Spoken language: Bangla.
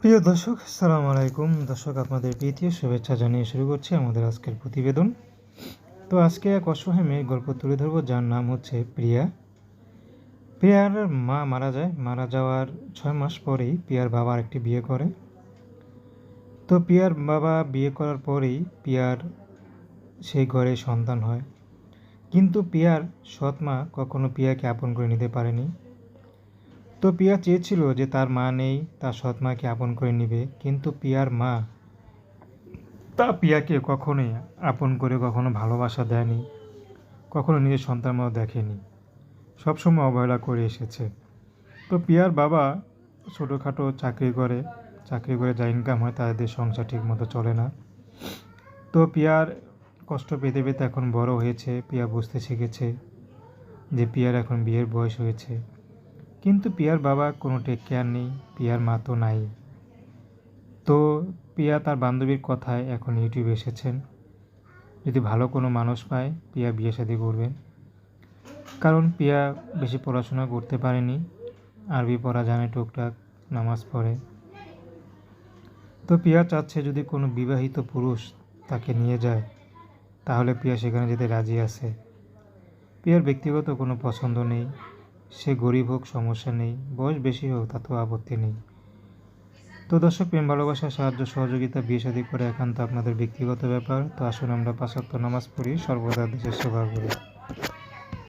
প্রিয় দর্শক সালাম আলাইকুম। দর্শক, আপনাদের প্রীতীয় শুভেচ্ছা জানিয়ে শুরু করছি আমাদের আজকের প্রতিবেদন। তো আজকে এক অসহায় মেয়ের গল্প তুলে ধরবো, যার নাম হচ্ছে প্রিয়া। প্রিয়ার মা মারা যায়। মারা যাওয়ার ছয় মাস পরেই প্রিয়ার বাবা একটি বিয়ে করে। তো প্রিয়ার বাবা বিয়ে করার পরেই প্রিয়ার সেই ঘরে সন্তান হয়। কিন্তু প্রিয়ার সৎ মা কখনো প্রিয়াকে আপন করে নিতে পারেনি। তো পিয়া চেয়েছিল যে তার মা নেই তার সৎ মাকে আপন করে নিবে, কিন্তু পিয়ার মা তা পিয়াকে কখনোই আপন করে কখনো ভালোবাসা দেয়নি, কখনো নিজের সন্তান মতো দেখেনি। সবসময় অবহেলা করে এসেছে। তো পিয়ার বাবা ছোটোখাটো চাকরি করে চাকরি করে যা ইনকাম হয় তাদের সংসার ঠিক মতো চলে না। তো পিয়ার কষ্ট পেতে পেতে এখন বড় হয়েছে, পিয়া বুঝতে শিখেছে যে পিয়ার এখন বিয়ের বয়স হয়েছে। কিন্তু পিয়ার বাবা কোনো টেক কেয়ার নেই, পিয়ার মা তো নাই। তো পিয়া তার বান্ধবীর কথায় এখন ইউটিউবে এসেছেন। যদি ভালো কোনো মানুষ পায়, পিয়া বিয়ে শাদি করবেন। কারণ পিয়া বেশি পড়াশোনা করতে পারেনি, আরবি পড়া জানে, টুকটাক নামাজ পড়ে। তো পিয়া চাচ্ছে যদি কোনো বিবাহিত পুরুষ তাকে নিয়ে যায়, তাহলে পিয়া সেখানে যেতে রাজি আছে। পিয়ার ব্যক্তিগত কোনো পছন্দ নেই সে গরিব হোক, সমস্যা নেই, বয়স বেশি হোক তাতেও আপত্তি নেই। তো দর্শক, প্রেম, ভালোবাসা, সাহায্য, সহযোগিতা, বিয়ে শাদী করে একান্ত আপনাদের ব্যক্তিগত ব্যাপার। তো আসুন আমরা পাঁচাত্তর নামাজ পড়ি, সর্বদা দেশের সেবা করি।